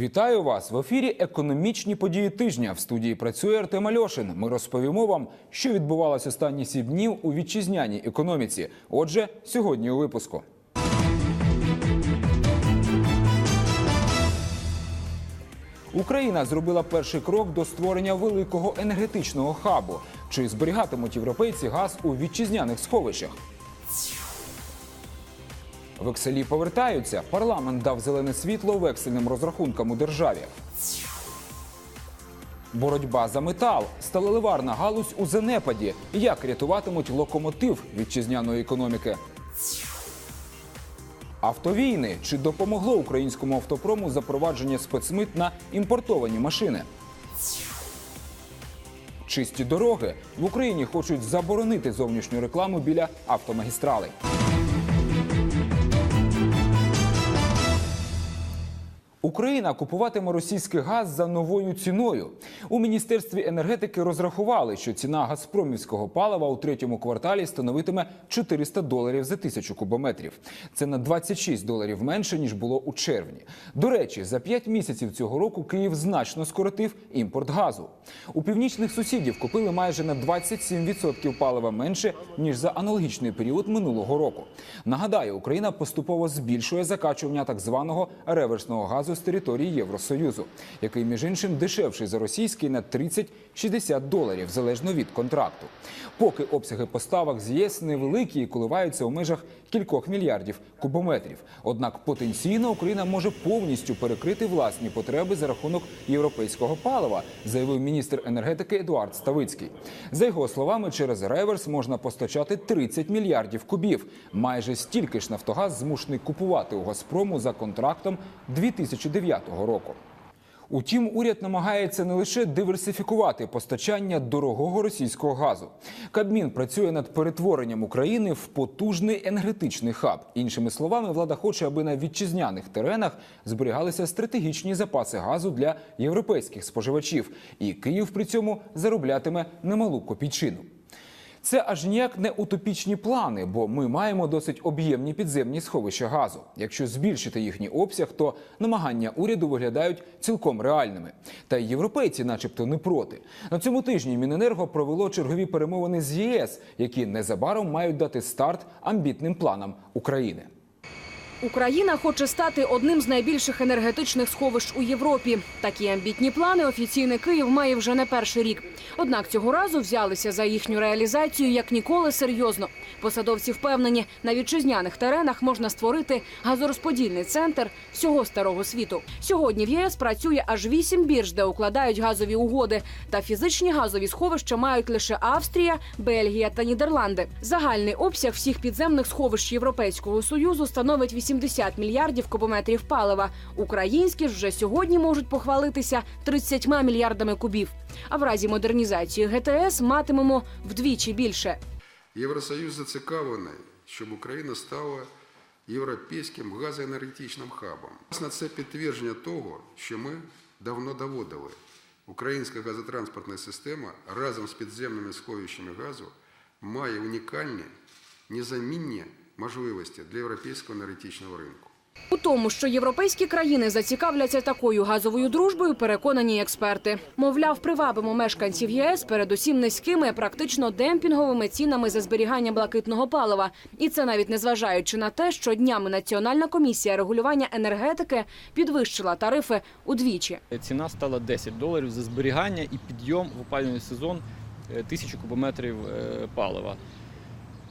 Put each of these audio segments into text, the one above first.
Вітаю вас в ефірі Економічні події тижня. В студії працює Артем Альошин. Ми розповімо вам, що відбувалося останні сім днів у вітчизняній економіці. Отже, сьогодні у випуску. Україна зробила перший крок до створення великого енергетичного хабу. Чи зберігатимуть європейці газ у вітчизняних сховищах? Векселі повертаються. Парламент дав зелене світло вексельним розрахункам у державі. Боротьба за метал. Сталеливарна галузь у занепаді. Як рятуватимуть локомотив вітчизняної економіки? Автовійни. Чи допомогло українському автопрому запровадження спецмит на імпортовані машини? Чисті дороги. В Україні хочуть заборонити зовнішню рекламу біля автомагістралей. Україна купуватиме російський газ за новою ціною. У міністерстві енергетики розрахували, що ціна газпромівського палива у третьому кварталі становитиме 400 доларів за тисячу кубометрів. Це на 26 доларів менше ніж було у червні. До речі, за 5 місяців цього року Київ значно скоротив імпорт газу. У північних сусідів купили майже на 27% палива менше ніж за аналогічний період минулого року. Нагадаю, Україна поступово збільшує закачування так званого реверсного газу з території Євросоюзу, який між іншим дешевший за російський на 30-60 доларів залежно від контракту. Поки обсяги поставок з ЄС невеликі і коливаються у межах кількох мільярдів кубометрів. Однак потенційно Україна може повністю перекрити власні потреби за рахунок європейського палива, заявив міністр енергетики Едуард Ставицький. За його словами, через реверс можна постачати 30 мільярдів кубів. Майже стільки ж Нафтогаз змушений купувати у Газпрому за контрактом 2009 року. Утім, уряд намагається не лише диверсифікувати постачання дорогого російського газу. Кабмін працює над перетворенням України в потужний енергетичний хаб. Іншими словами, влада хоче, аби на вітчизняних теренах зберігалися стратегічні запаси газу для європейських споживачів, і Київ при цьому зароблятиме немалу копійчину. Це аж ніяк не утопічні плани, бо ми маємо досить об'ємні підземні сховища газу. Якщо збільшити їхній обсяг, то намагання уряду виглядають цілком реальними. Та й європейці, начебто, не проти. На цьому тижні Міненерго провело чергові перемовини з ЄС, які незабаром мають дати старт амбітним планам України. Україна хоче стати одним з найбільших енергетичних сховищ у Європі. Такі амбітні плани офіційний Київ має вже не перший рік. Однак цього разу взялися за їхню реалізацію як ніколи серйозно. Посадовці впевнені, на вітчизняних теренах можна створити газорозподільний центр всього старого світу. Сьогодні в ЄС працює аж вісім бірж, де укладають газові угоди. Та фізичні газові сховища мають лише Австрія, Бельгія та Нідерланди. Загальний обсяг всіх підземних сховищ Європейського союзу становить 80 мільярдів кубометрів палива. Українські ж вже сьогодні можуть похвалитися 30 мільярдами кубів. А в разі модернізації ГТС матимемо вдвічі більше. Євросоюз зацікавлений, щоб Україна стала європейським газоенергетичним хабом. Власне, це підтвердження того, що ми давно доводили. Українська газотранспортна система разом з підземними сховищами газу має унікальні, незамінні можливості для європейського енергетичного ринку. У тому, що європейські країни зацікавляться такою газовою дружбою, переконані експерти. Мовляв, привабимо мешканців ЄС передусім низькими, практично демпінговими цінами за зберігання блакитного палива. І це навіть не зважаючи на те, що днями Національна комісія регулювання енергетики підвищила тарифи удвічі. Ціна стала 10 доларів за зберігання і підйом в опалювальний сезон е, тисячу кубометрів е, палива.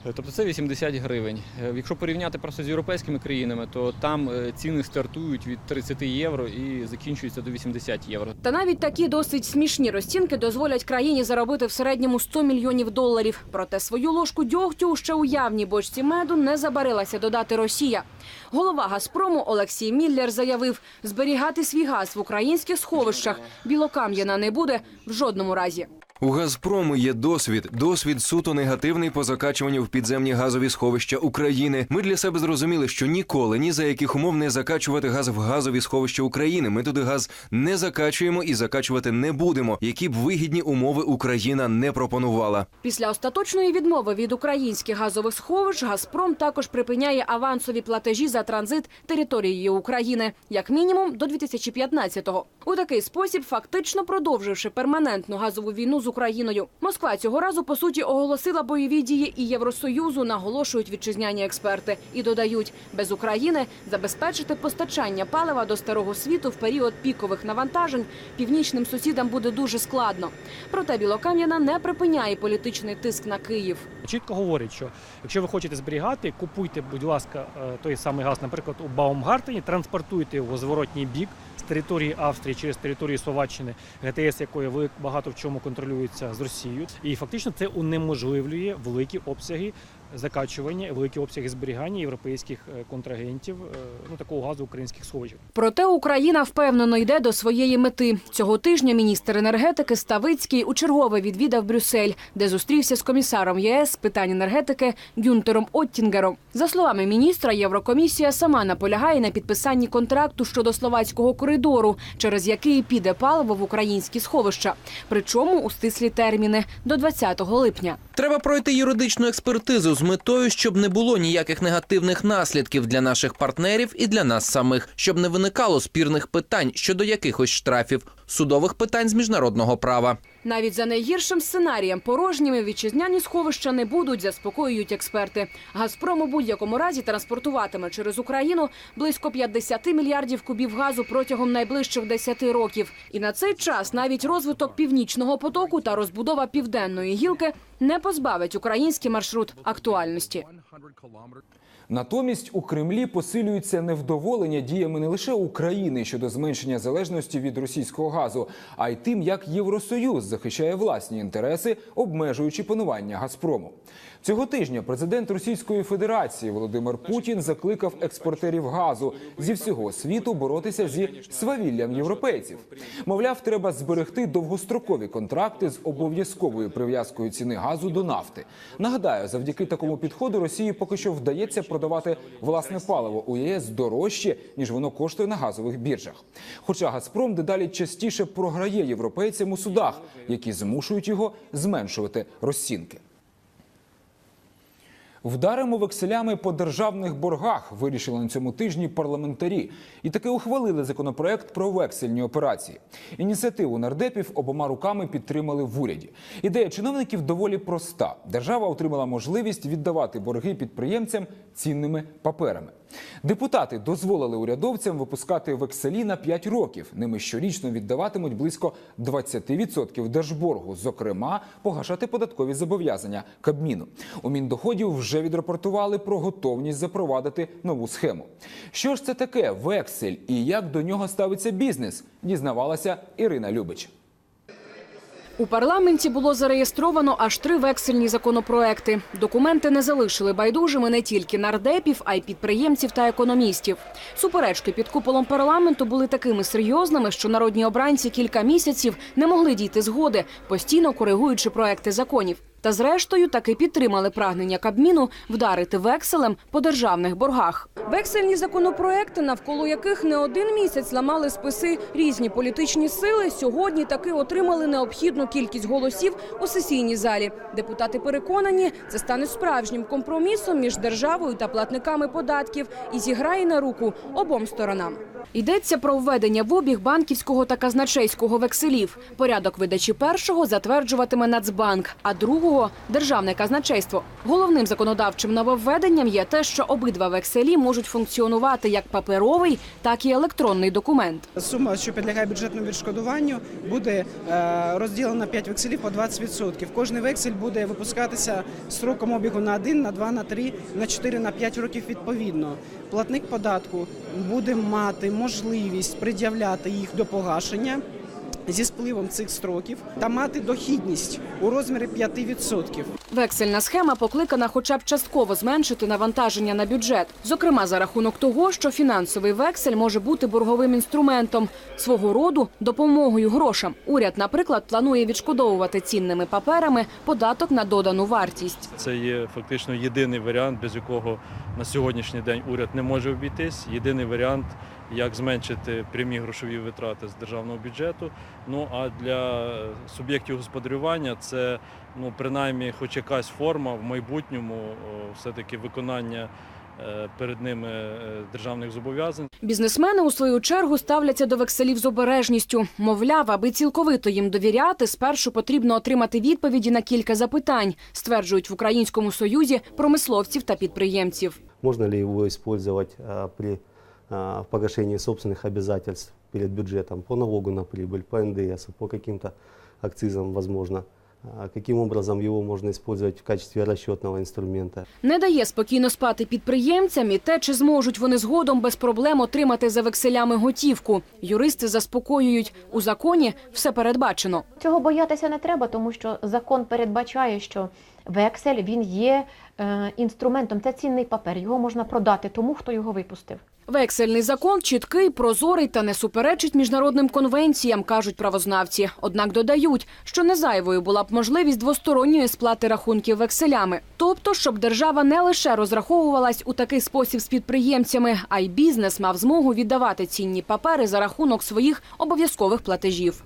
Е, Тобто це 80 гривень. Е, Якщо порівняти просто з європейськими країнами, то там е, ціни стартують від 30 євро і закінчуються до 80 євро. Та навіть такі досить смішні розцінки дозволять країні заробити в середньому 100 мільйонів доларів. Проте свою ложку дьогтю ще у явній бочці меду не забарилася додати Росія. Голова Газпрому Олексій Міллер заявив, зберігати свій газ в українських сховищах Білокам'яна не буде в жодному разі. У Газпрому є досвід, досвід суто негативний по закачуванню в підземні газові сховища України. Ми для себе зрозуміли, що ніколи ні за яких умов не закачувати газ в газові сховища України. Ми туди газ не закачуємо і закачувати не будемо, які б вигідні умови Україна не пропонувала. Після остаточної відмови від українських газових сховищ Газпром також припиняє авансові платежі за транзит територією України, як мінімум до 2015-го. У такий спосіб, фактично продовживши перманентну газову війну з Україною. Москва цього разу по суті оголосила бойові дії і Євросоюзу, наголошують вітчизняні експерти, і додають, без України забезпечити постачання палива до старого світу в період пікових навантажень північним сусідам буде дуже складно. Проте Білокам'яна не припиняє політичний тиск на Київ. чітко говорить, що якщо ви хочете зберігати, купуйте, будь ласка, е, той самий газ, наприклад, у Баумгартені, транспортуйте його зворотній бік території Австрії через території Словаччини, ГТС якої багато в чому контролюється з Росією, і фактично це унеможливлює великі обсяги закачування, великі обсяги зберігання європейських е, контрагентів е, ну такого газу українських сховищах. Проте Україна впевнено йде до своєї мети. Цього тижня міністр енергетики Ставицький у чергове відвідав Брюссель, де зустрівся з комісаром ЄС з питань енергетики Гюнтером Оттінгером. За словами міністра, Єврокомісія сама наполягає на підписанні контракту щодо словацького коридору, через який піде паливо в українські сховища. Причому у стислі терміни до 20 липня. Треба пройти юридичну експертизу з метою, щоб не було ніяких негативних наслідків для наших партнерів і для нас самих, щоб не виникало спірних питань щодо якихось штрафів, судових питань з міжнародного права. Навіть за найгіршим сценарієм порожніми вітчизняні сховища не будуть, заспокоюють експерти. Газпром у будь-якому разі транспортуватиме через Україну близько 50 мільярдів кубів газу протягом найближчих 10 років. І на цей час навіть розвиток північного потоку та розбудова південної гілки не позбавить український маршрут актуальності. Натомість у Кремлі посилюється невдоволення діями не лише України щодо зменшення залежності від російського газу, а й тим, як Євросоюз захищає власні інтереси, обмежуючи панування Газпрому. Цього тижня президент Російської Федерації Володимир Путін закликав експортерів газу зі всього світу боротися зі свавіллям європейців. Мовляв, треба зберегти довгострокові контракти з обов'язковою прив'язкою ціни газу до нафти. Нагадаю, завдяки такому підходу Росії поки що вдається продавати власне паливо у ЄС дорожче ніж воно коштує на газових біржах. Хоча Газпром дедалі частіше програє європейцям у судах, які змушують його зменшувати розцінки. Вдаримо векселями по державних боргах, вирішили на цьому тижні парламентарі, і таки ухвалили законопроект про вексельні операції. Ініціативу нардепів обома руками підтримали в уряді. Ідея чиновників доволі проста: держава отримала можливість віддавати борги підприємцям цінними паперами. Депутати дозволили урядовцям випускати векселі на 5 років. Ними щорічно віддаватимуть близько 20% держборгу, зокрема, погашати податкові зобов'язання Кабміну. У Міндоходів вже відрапортували про готовність запровадити нову схему. Що ж це таке вексель і як до нього ставиться бізнес? Дізнавалася Ірина Любич. У парламенті було зареєстровано аж три вексельні законопроекти. Документи не залишили байдужими не тільки нардепів, а й підприємців та економістів. Суперечки під куполом парламенту були такими серйозними, що народні обранці кілька місяців не могли дійти згоди, постійно коригуючи проекти законів. Та зрештою таки підтримали прагнення Кабміну вдарити векселем по державних боргах. Вексельні законопроекти, навколо яких не один місяць ламали списи різні політичні сили, сьогодні таки отримали необхідну кількість голосів у сесійній залі. Депутати переконані, це стане справжнім компромісом між державою та платниками податків і зіграє на руку обом сторонам. Йдеться про введення в обіг банківського та казначейського векселів. Порядок видачі першого затверджуватиме Нацбанк, а другого державне казначейство. Головним законодавчим нововведенням є те, що обидва векселі можуть функціонувати як паперовий, так і електронний документ. Сума, що підлягає бюджетному відшкодуванню, буде е, розділена на 5 векселів по 20%. Кожний вексель буде випускатися строком обігу на 1, на 2, на 3, на 4, на 5 років відповідно. Платник податку буде мати можливість пред'являти їх до погашення зі спливом цих строків та мати дохідність у розмірі 5%. Вексельна схема покликана хоча б частково зменшити навантаження на бюджет. Зокрема, за рахунок того, що фінансовий вексель може бути борговим інструментом, свого роду допомогою грошам. Уряд, наприклад, планує відшкодовувати цінними паперами податок на додану вартість. Це є фактично єдиний варіант, без якого на сьогоднішній день уряд не може обійтись. Єдиний варіант, як зменшити прямі грошові витрати з державного бюджету. Ну а для суб'єктів господарювання це ну принаймні, хоч якась форма в майбутньому все-таки виконання е, перед ними е, державних зобов'язань. Бізнесмени у свою чергу ставляться до векселів з обережністю. Мовляв, аби цілковито їм довіряти, спершу потрібно отримати відповіді на кілька запитань, стверджують в Українському союзі промисловців та підприємців. Можно ли использовать а, при а, погашении собственных обязательств перед бюджетом по налогу на прибыль, по НДС, по каким-то акцизам, возможно. А, Каким образом его можно использовать в качестве расчетного инструмента. Не дає спокійно спати підприємцям і те, чи зможуть вони згодом без проблем отримати за векселями готівку. Юристи заспокоюють, у законі все передбачено. Цього боятися не треба, тому що закон передбачає, що вексель він є е, інструментом, це цінний папер. Його можна продати тому, хто його випустив. Вексельний закон чіткий, прозорий та не суперечить міжнародним конвенціям, кажуть правознавці. Однак додають, що не зайвою була б можливість двосторонньої сплати рахунків векселями. Тобто, щоб держава не лише розраховувалась у такий спосіб з підприємцями, а й бізнес мав змогу віддавати цінні папери за рахунок своїх обов'язкових платежів.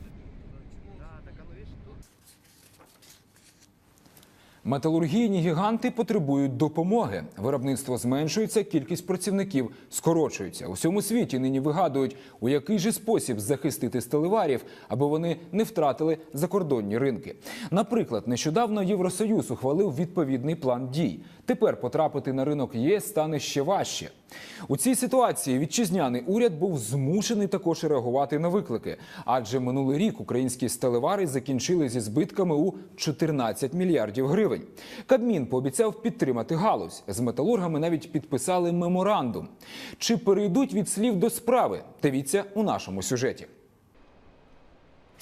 Металургійні гіганти потребують допомоги. Виробництво зменшується, кількість працівників скорочується. У всьому світі нині вигадують, у який же спосіб захистити сталеварів, аби вони не втратили закордонні ринки. Наприклад, нещодавно Євросоюз ухвалив відповідний план дій. Тепер потрапити на ринок ЄС стане ще важче. У цій ситуації вітчизняний уряд був змушений також реагувати на виклики, адже минулий рік українські сталевари закінчили зі збитками у 14 мільярдів гривень. Кабмін пообіцяв підтримати галузь. З металургами навіть підписали меморандум. Чи перейдуть від слів до справи? Дивіться у нашому сюжеті.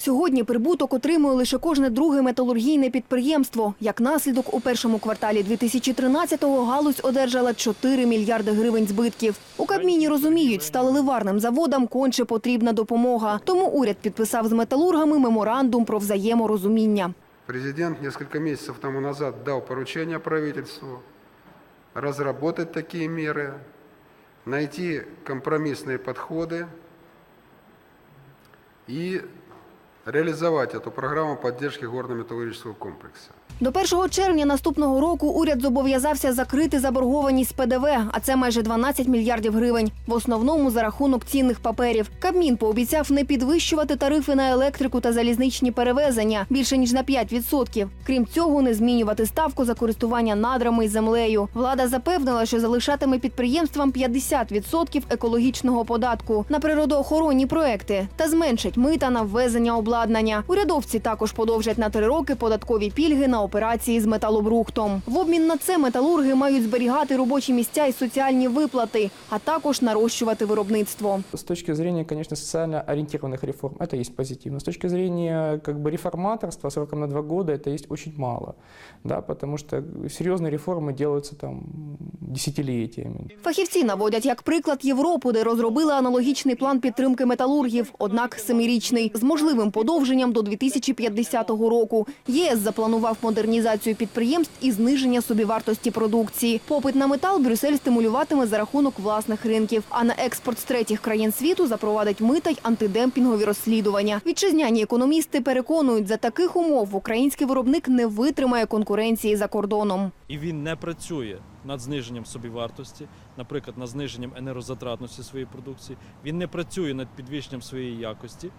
Сьогодні прибуток отримує лише кожне друге металургійне підприємство. Як наслідок, у першому кварталі 2013-го галузь одержала 4 мільярди гривень збитків. У Кабміні розуміють, сталеливарним заводам конче потрібна допомога. Тому уряд підписав з металургами меморандум про взаєморозуміння. Президент несколько месяцев тому назад дал поручение правительству разработать такие меры, найти компромиссные подходы и реализовать эту программу поддержки горно-металлургического комплекса. До 1 червня наступного року уряд зобов'язався закрити заборгованість ПДВ, а це майже 12 мільярдів гривень. В основному за рахунок цінних паперів. Кабмін пообіцяв не підвищувати тарифи на електрику та залізничні перевезення більше ніж на 5%. Крім цього, не змінювати ставку за користування надрами і землею. Влада запевнила, що залишатиме підприємствам 50% екологічного податку на природоохоронні проекти та зменшить мита на ввезення обладнання. Урядовці також подовжать на три роки податкові пільги на операції з металобрухтом. В обмін на це металурги мають зберігати робочі місця і соціальні виплати, а також нарощувати виробництво. С точки зрения, конечно, социально ориентированных реформ это есть позитивно. С точки зрения как бы реформаторства сроком на два года это есть очень мало, да, потому что серьезные реформы делаются там десятилетиями. Фахівці наводять як приклад Європу, де розробили аналогічний план підтримки металургів, однак семирічний, з можливим подовженням до 2050 року. ЄС запланував модернізацію підприємств і зниження собівартості продукції. Попит на метал Брюссель стимулюватиме за рахунок власних ринків, а на експорт з третіх країн світу запровадить мита й антидемпінгові розслідування. Вітчизняні економісти переконують, за таких умов український виробник не витримає конкуренції за кордоном. І він не працює над зниженням собівартості, наприклад, над зниженням енергозатратності своєї продукції. Він не працює над підвищенням своєї якості,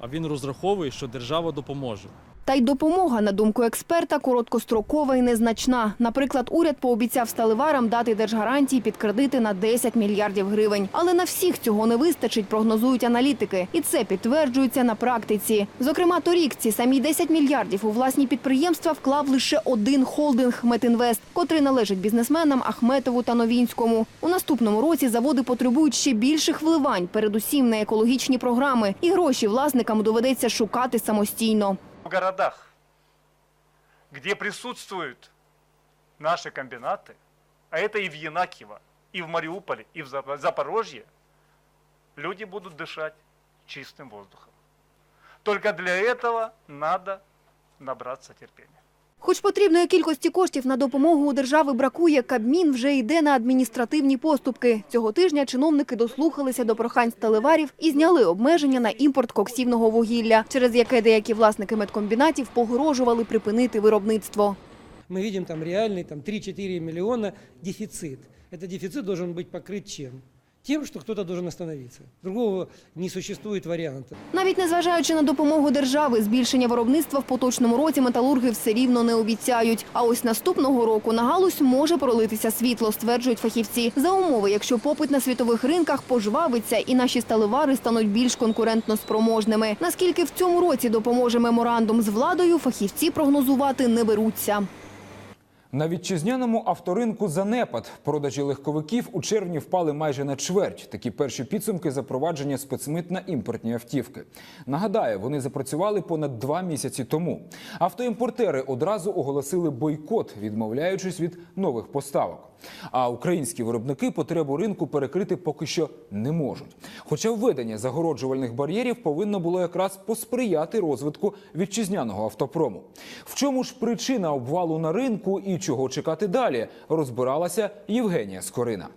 а він розраховує, що держава допоможе. Та й допомога, на думку експерта, короткострокова і незначна. Наприклад, уряд пообіцяв сталеварам дати держгарантії під кредити на 10 мільярдів гривень. Але на всіх цього не вистачить, прогнозують аналітики. І це підтверджується на практиці. Зокрема, торік ці самі 10 мільярдів у власні підприємства вклав лише один холдинг «Метінвест», котрий належить бізнесменам Ахметову та Новінському. У наступному році заводи потребують ще більших вливань, передусім на екологічні програми. І гроші власникам доведеться шукати самостійно. В городах, где присутствуют наши комбинаты, а это и в Янакиево, и в Мариуполе, и в Запо- Запорожье, люди будут дышать чистым воздухом. Только для этого надо набраться терпения. Хоч потрібної кількості коштів на допомогу у держави бракує, Кабмін вже йде на адміністративні поступки. Цього тижня чиновники дослухалися до прохань сталеварів і зняли обмеження на імпорт коксівного вугілля, через яке деякі власники медкомбінатів погрожували припинити виробництво. мы видим там реальный там 3-4 миллиона дефицит. Этот дефицит должен быть покрыт чем? Тем, что кто-то должен остановиться. Другого не существует варианта. Навіть незважаючи на допомогу держави, збільшення виробництва в поточному році металурги все рівно не обіцяють. А ось наступного року на галузь може пролитися світло, стверджують фахівці. За умови, якщо попит на світових ринках пожвавиться і наші сталевари стануть більш конкурентно спроможними. Наскільки в цьому році допоможе меморандум з владою, фахівці прогнозувати не беруться. На вітчизняному авторинку занепад. Продажі легковиків у червні впали майже на чверть. Такі перші підсумки запровадження спецмит на імпортні автівки. Нагадаю, вони запрацювали понад два місяці тому. Автоімпортери одразу оголосили бойкот, відмовляючись від нових поставок. А українські виробники потребу ринку перекрити поки що не можуть. Хоча введення загороджувальних бар'єрів повинно було якраз посприяти розвитку вітчизняного автопрому. В чому ж причина обвалу на ринку і чого чекати далі, розбиралася Євгенія Скорина.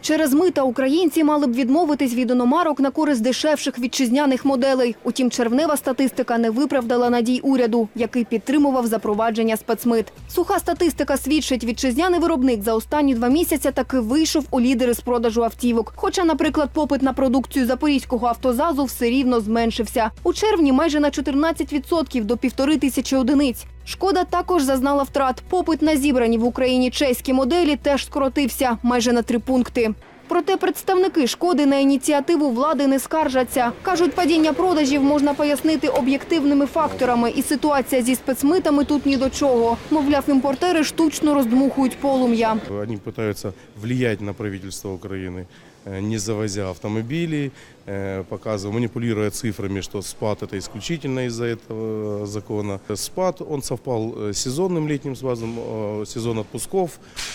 Через мита українці мали б відмовитись від іномарок на користь дешевших вітчизняних моделей. Утім, червнева статистика не виправдала надій уряду, який підтримував запровадження спецмит. Суха статистика свідчить, вітчизняний виробник за останні два місяці таки вийшов у лідери з продажу автівок. Хоча, наприклад, попит на продукцію запорізького автозазу все рівно зменшився. У червні майже на 14% до півтори тисячі одиниць. Шкода також зазнала втрат. Попит на зібрані в Україні чеські моделі теж скоротився майже на три пункти. Проте представники шкоди на ініціативу влади не скаржаться. Кажуть, падіння продажів можна пояснити об'єктивними факторами, і ситуація зі спецмитами тут ні до чого. Мовляв, імпортери штучно роздмухують полум'я. Они пытаются влиять на правительство Украины, э, не завозя автомобили, э, показывая, манипулируя цифрами, что спад это исключительно из-за этого закона. Спад, он совпал э, с сезонным летним спадом, э, сезон отпусков,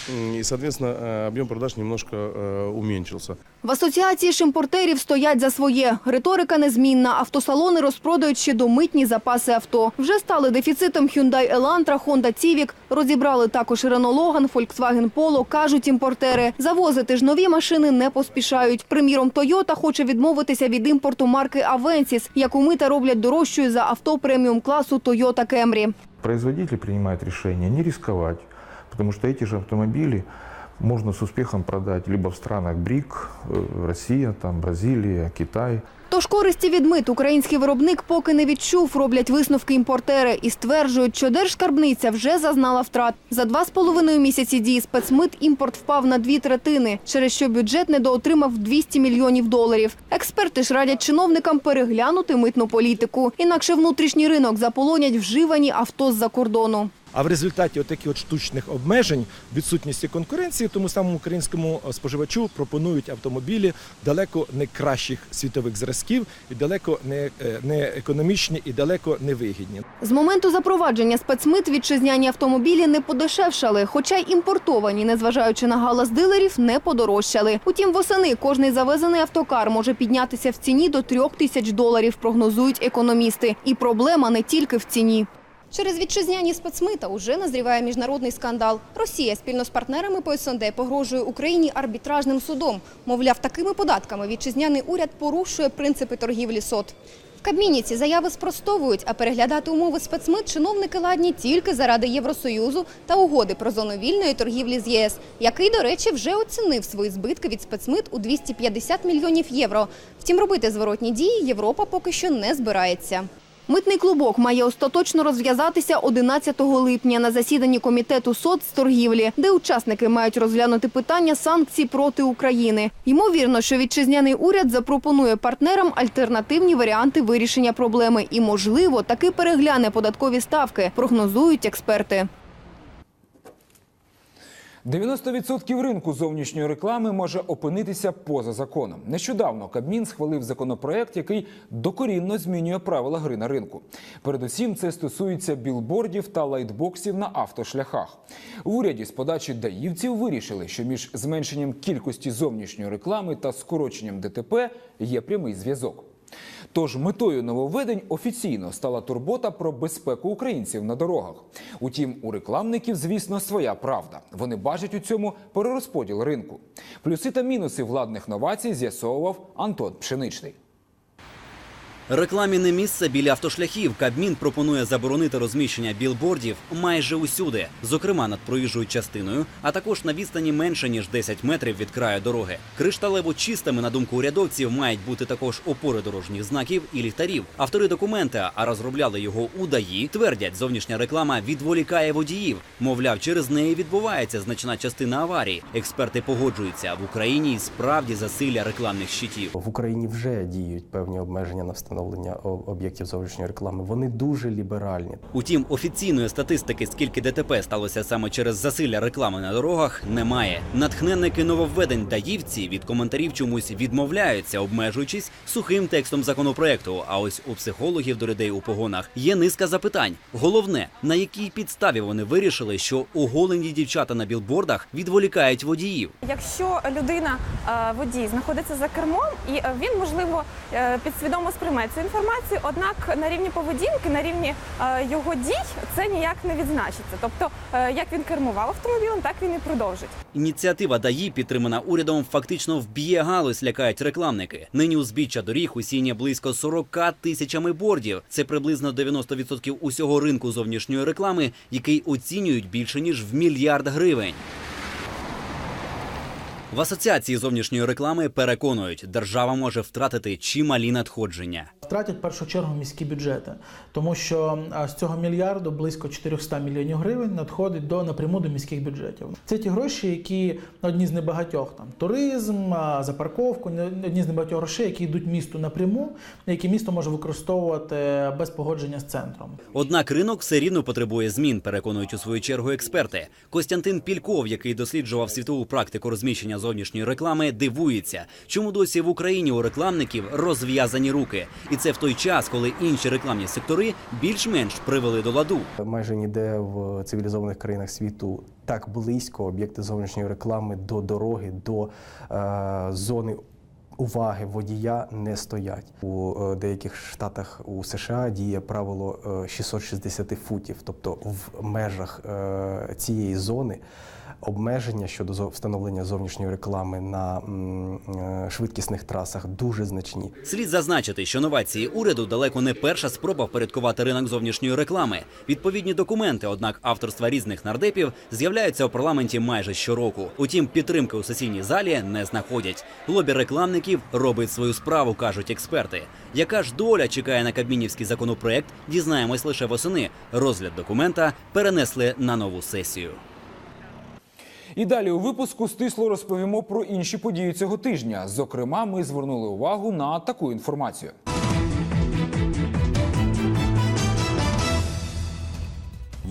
м, и, соответственно, э, объем продаж немножко э, уменьшился. В асоціації ж імпортерів стоять за своє. Риторика незмінна. Автосалони розпродають ще домитні запаси авто. Вже стали дефіцитом Hyundai Elantra, Honda Civic. Розібрали також Renault Logan, Volkswagen Polo, кажуть імпортери. Завозити ж нові машини не поспішають. Приміром, Toyota хоче відмовитися від імпорту марки Авенсіс, яку мита роблять дорожчою за авто преміум класу Toyota Camry. Производитель приймає рішення не ризикувати, тому що ці ж автомобілі. Можна з успіхом продати либо в странах БРІК, Росія, Россия, там, Бразилия, Китай. Тож користі від мит український виробник поки не відчув, роблять висновки імпортери і стверджують, що держскарбниця вже зазнала втрат. За два з половиною місяці дії спецмит імпорт впав на дві третини, через що бюджет недоотримав 200 мільйонів доларів. Експерти ж радять чиновникам переглянути митну політику. Інакше внутрішній ринок заполонять вживані авто з-за кордону. А в результаті отаких от штучних обмежень, відсутності конкуренції, тому самому українському споживачу пропонують автомобілі далеко не кращих світових зразків і далеко не, е, не економічні і далеко не вигідні. З моменту запровадження спецмит вітчизняні автомобілі не подешевшали, хоча й імпортовані, незважаючи на галас дилерів, не подорожчали. Утім, восени кожний завезений автокар може піднятися в ціні до трьох тисяч доларів, прогнозують економісти. І проблема не тільки в ціні. Через вітчизняні спецмита уже назріває міжнародний скандал. Росія спільно з партнерами по СНД погрожує Україні арбітражним судом. Мовляв, такими податками вітчизняний уряд порушує принципи торгівлі сот. В Кабміні ці заяви спростовують, а переглядати умови спецмит чиновники ладні тільки заради Євросоюзу та угоди про зону вільної торгівлі з ЄС, який, до речі, вже оцінив свої збитки від спецмит у 250 мільйонів євро. Втім, робити зворотні дії Європа поки що не збирається. Митний клубок має остаточно розв'язатися 11 липня на засіданні комітету соцторгівлі, де учасники мають розглянути питання санкцій проти України. Ймовірно, що вітчизняний уряд запропонує партнерам альтернативні варіанти вирішення проблеми і, можливо, таки перегляне податкові ставки, прогнозують експерти. 90% ринку зовнішньої реклами може опинитися поза законом. Нещодавно Кабмін схвалив законопроект, який докорінно змінює правила гри на ринку. Передусім, це стосується білбордів та лайтбоксів на автошляхах. В уряді з подачі даївців вирішили, що між зменшенням кількості зовнішньої реклами та скороченням ДТП є прямий зв'язок. Тож метою нововведень офіційно стала турбота про безпеку українців на дорогах. Утім, у рекламників, звісно, своя правда. Вони бачать у цьому перерозподіл ринку. Плюси та мінуси владних новацій з'ясовував Антон Пшеничний. Рекламі не місце біля автошляхів. Кабмін пропонує заборонити розміщення білбордів майже усюди, зокрема над проїжджою частиною, а також на відстані менше ніж 10 метрів від краю дороги. Кришталево чистими, на думку урядовців, мають бути також опори дорожніх знаків і ліхтарів. Автори документа, а розробляли його у ДАІ, твердять, зовнішня реклама відволікає водіїв. Мовляв, через неї відбувається значна частина аварій. Експерти погоджуються в Україні справді засилля рекламних щитів. В Україні вже діють певні обмеження на встановлення о- об'єктів зовнішньої реклами. Вони дуже ліберальні. Утім, офіційної статистики, скільки ДТП сталося саме через засилля реклами на дорогах, немає. Натхненники нововведень даївці від коментарів чомусь відмовляються, обмежуючись сухим текстом законопроекту. А ось у психологів до людей у погонах є низка запитань. Головне, на якій підставі вони вирішили, що оголені дівчата на білбордах відволікають водіїв. Якщо людина е, водій знаходиться за кермом, і е, він можливо е, підсвідомо сприймає цю інформацію, однак на рівні поведінки, на рівні е, його дій це ніяк не відзначиться. Тобто, е, як він кермував автомобілем, так він і продовжить. Ініціатива ДАІ, підтримана урядом, фактично вб'є галузь, лякають рекламники. Нині узбіччя доріг усіння близько 40 тисячами бордів. Це приблизно 90% усього ринку зовнішньої реклами, який оцінюють більше ніж в мільярд гривень. В асоціації зовнішньої реклами переконують, держава може втратити чималі надходження. Втратять в першу чергу міські бюджети, тому що з цього мільярду близько 400 мільйонів гривень надходить до напряму до міських бюджетів. Це ті гроші, які одні з небагатьох там туризм, а, за парковку, не- одні з небагатьох грошей, які йдуть місту напряму, які місто може використовувати без погодження з центром. Однак ринок все рівно потребує змін, переконують у свою чергу експерти. Костянтин Пільков, який досліджував світову практику розміщення зовнішньої реклами, дивується, чому досі в Україні у рекламників розв'язані руки, і це в той час, коли інші рекламні сектори більш-менш привели до ладу. Майже ніде в цивілізованих країнах світу так близько об'єкти зовнішньої реклами до дороги, до е, зони. Уваги водія не стоять у е, деяких штатах у США діє правило е, 660 футів, тобто в межах е, цієї зони обмеження щодо встановлення зовнішньої реклами на е, швидкісних трасах дуже значні. Слід зазначити, що новації уряду далеко не перша спроба впорядкувати ринок зовнішньої реклами. Відповідні документи, однак авторства різних нардепів, з'являються у парламенті майже щороку. Утім, підтримки у сесійній залі не знаходять. Лобі рекламників робить свою справу, кажуть експерти. Яка ж доля чекає на кабмінівський законопроект? Дізнаємось лише восени. Розгляд документа перенесли на нову сесію. І далі у випуску стисло розповімо про інші події цього тижня. Зокрема, ми звернули увагу на таку інформацію.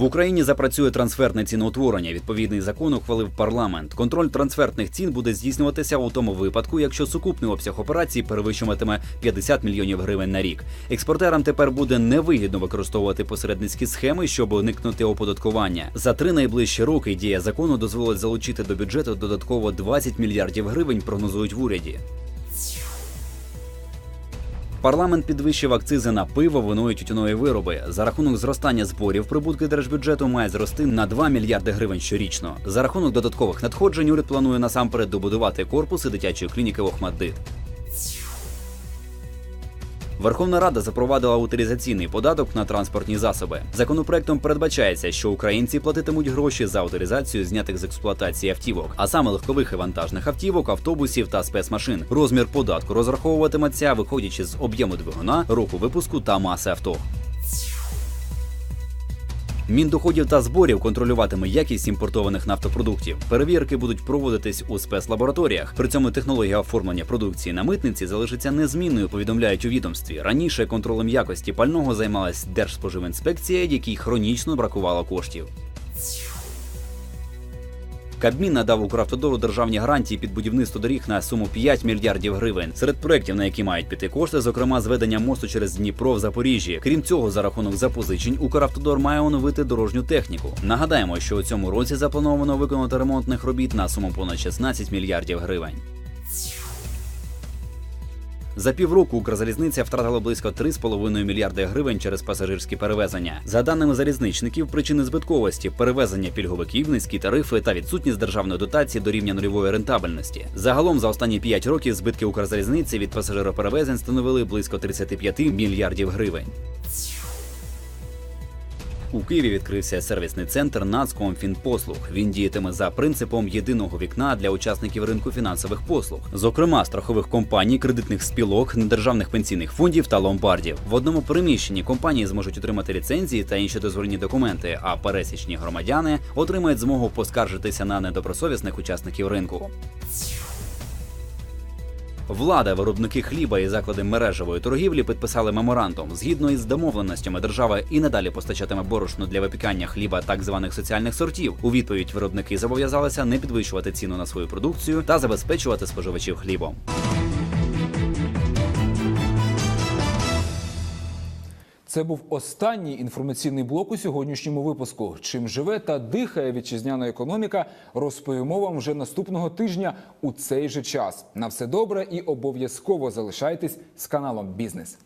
В Україні запрацює трансфертне ціноутворення. Відповідний закон ухвалив парламент. Контроль трансфертних цін буде здійснюватися у тому випадку, якщо сукупний обсяг операцій перевищуватиме 50 мільйонів гривень на рік. Експортерам тепер буде невигідно використовувати посередницькі схеми, щоб уникнути оподаткування. За три найближчі роки дія закону дозволить залучити до бюджету додатково 20 мільярдів гривень. Прогнозують в уряді. Парламент підвищив акцизи на пиво, вино і тютюнові вироби. За рахунок зростання зборів прибутки держбюджету має зрости на 2 мільярди гривень щорічно. За рахунок додаткових надходжень уряд планує насамперед добудувати корпуси дитячої клініки Охмаддит. Верховна Рада запровадила утилізаційний податок на транспортні засоби. Законопроектом передбачається, що українці платитимуть гроші за утилізацію знятих з експлуатації автівок, а саме легкових і вантажних автівок, автобусів та спецмашин. Розмір податку розраховуватиметься, виходячи з об'єму двигуна, року випуску та маси авто. Міндоходів та зборів контролюватиме якість імпортованих нафтопродуктів. Перевірки будуть проводитись у спецлабораторіях. При цьому технологія оформлення продукції на митниці залишиться незмінною. Повідомляють у відомстві. Раніше контролем якості пального займалась Держспоживінспекція, якій хронічно бракувало коштів. Кабмін надав Укравтодору державні гарантії під будівництво доріг на суму 5 мільярдів гривень. Серед проєктів, на які мають піти кошти, зокрема зведення мосту через Дніпро в Запоріжжі. Крім цього, за рахунок запозичень Укравтодор має оновити дорожню техніку. Нагадаємо, що у цьому році заплановано виконати ремонтних робіт на суму понад 16 мільярдів гривень. За півроку Укрзалізниця втратила близько 3,5 мільярди гривень через пасажирські перевезення. За даними залізничників, причини збитковості перевезення пільговиків, низькі тарифи та відсутність державної дотації до рівня нульової рентабельності. Загалом за останні 5 років збитки Укрзалізниці від пасажироперевезень становили близько 35 мільярдів гривень. У Києві відкрився сервісний центр Нацкомфінпослуг. Він діятиме за принципом єдиного вікна для учасників ринку фінансових послуг, зокрема страхових компаній, кредитних спілок, недержавних пенсійних фондів та ломбардів. В одному приміщенні компанії зможуть отримати ліцензії та інші дозвольні документи, а пересічні громадяни отримають змогу поскаржитися на недобросовісних учасників ринку. Влада, виробники хліба і заклади мережевої торгівлі підписали меморандум. Згідно із домовленостями, держава і надалі постачатиме борошно для випікання хліба так званих соціальних сортів. У відповідь виробники зобов'язалися не підвищувати ціну на свою продукцію та забезпечувати споживачів хлібом. Це був останній інформаційний блок у сьогоднішньому випуску. Чим живе та дихає вітчизняна економіка, розповімо вам вже наступного тижня у цей же час. На все добре і обов'язково залишайтесь з каналом Бізнес.